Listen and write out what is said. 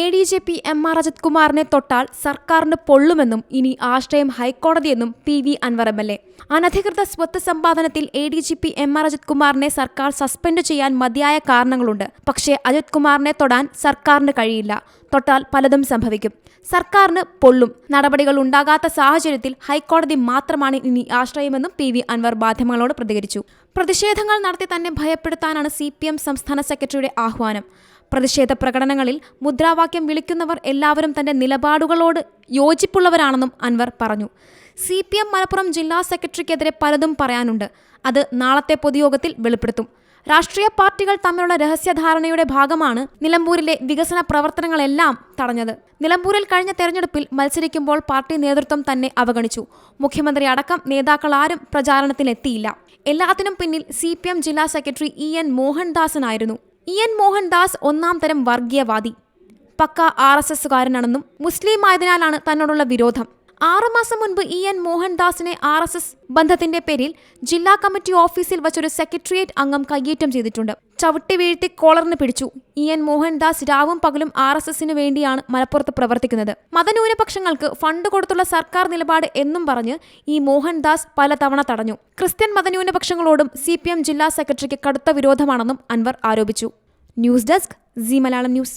A D G P M R Ajith കുമാറിനെ തൊട്ടാൽ സർക്കാരിന് പൊള്ളുമെന്നും ഇനി ആശ്രയം ഹൈക്കോടതിയെന്നും P V Anvar M L A. അനധികൃത സ്വത്ത് സമ്പാദനത്തിൽ A D G P M R Ajith കുമാറിനെ സർക്കാർ സസ്പെൻഡ് ചെയ്യാൻ മതിയായ കാരണങ്ങളുണ്ട്. പക്ഷേ അജിത് കുമാറിനെ തൊടാൻ സർക്കാരിന് കഴിയില്ല. തൊട്ടാൽ പലതും സംഭവിക്കും. സർക്കാരിന് പൊള്ളും. നടപടികൾ ഉണ്ടാകാത്ത സാഹചര്യത്തിൽ ഹൈക്കോടതി മാത്രമാണ് ഇനി ആശ്രയമെന്നും പി വി അൻവർ മാധ്യമങ്ങളോട് പ്രതികരിച്ചു. പ്രതിഷേധങ്ങൾ നടത്തി തന്നെ ഭയപ്പെടുത്താനാണ് സി പി എം സംസ്ഥാന സെക്രട്ടറിയുടെ ആഹ്വാനം. പ്രതിഷേധ പ്രകടനങ്ങളിൽ മുദ്രാവാക്യം വിളിക്കുന്നവർ എല്ലാവരും തന്റെ നിലപാടുകളോട് യോജിപ്പുള്ളവരാണെന്നും അൻവർ പറഞ്ഞു. സി പി എം മലപ്പുറം ജില്ലാ സെക്രട്ടറിക്കെതിരെ പലതും പറയാനുണ്ട്. അത് നാളത്തെ പൊതുയോഗത്തിൽ വെളിപ്പെടുത്തും. രാഷ്ട്രീയ പാർട്ടികൾ തമ്മിലുള്ള രഹസ്യധാരണയുടെ ഭാഗമാണ് നിലമ്പൂരിലെ വികസന പ്രവർത്തനങ്ങളെല്ലാം തടഞ്ഞത്. നിലമ്പൂരിൽ കഴിഞ്ഞ തെരഞ്ഞെടുപ്പിൽ മത്സരിക്കുമ്പോൾ പാർട്ടി നേതൃത്വം തന്നെ അവഗണിച്ചു. മുഖ്യമന്ത്രി അടക്കം നേതാക്കൾ ആരും പ്രചാരണത്തിനെത്തിയില്ല എല്ലാത്തിനും പിന്നിൽ സി ജില്ലാ സെക്രട്ടറി ഇ എൻ മോഹൻദാസനായിരുന്നു. ഇ എൻ മോഹൻദാസ് ഒന്നാം തരം വർഗീയവാദി. പക്ക ആർ എസ് എസ്സുകാരനാണെന്നും മുസ്ലിം ആയതിനാലാണ് തന്നോടുള്ള വിരോധം. ആറുമാസം മുൻപ് ഇ എൻ മോഹൻദാസിനെ ആർ എസ് എസ് ബന്ധത്തിന്റെ പേരിൽ ജില്ലാ കമ്മിറ്റി ഓഫീസിൽ വച്ചൊരു സെക്രട്ടേറിയറ്റ് അംഗം കയ്യേറ്റം ചെയ്തിട്ടുണ്ട്. ചവിട്ടി വീഴ്ത്തി കോളറിന് പിടിച്ചു. ഇ എൻ മോഹൻദാസ് രാവും പകലും ആർ എസ് എസിന് വേണ്ടിയാണ് മലപ്പുറത്ത് പ്രവർത്തിക്കുന്നത്. മതന്യൂനപക്ഷങ്ങൾക്ക് ഫണ്ട് കൊടുത്തുള്ള സർക്കാർ നിലപാട് എന്നും പറഞ്ഞ് ഈ മോഹൻദാസ് പലതവണ തടഞ്ഞു. ക്രിസ്ത്യൻ മതന്യൂനപക്ഷങ്ങളോടും സി പി എം ജില്ലാ സെക്രട്ടറിക്ക് കടുത്ത വിരോധമാണെന്നും അൻവർ ആരോപിച്ചു. News desk C Malayalam news.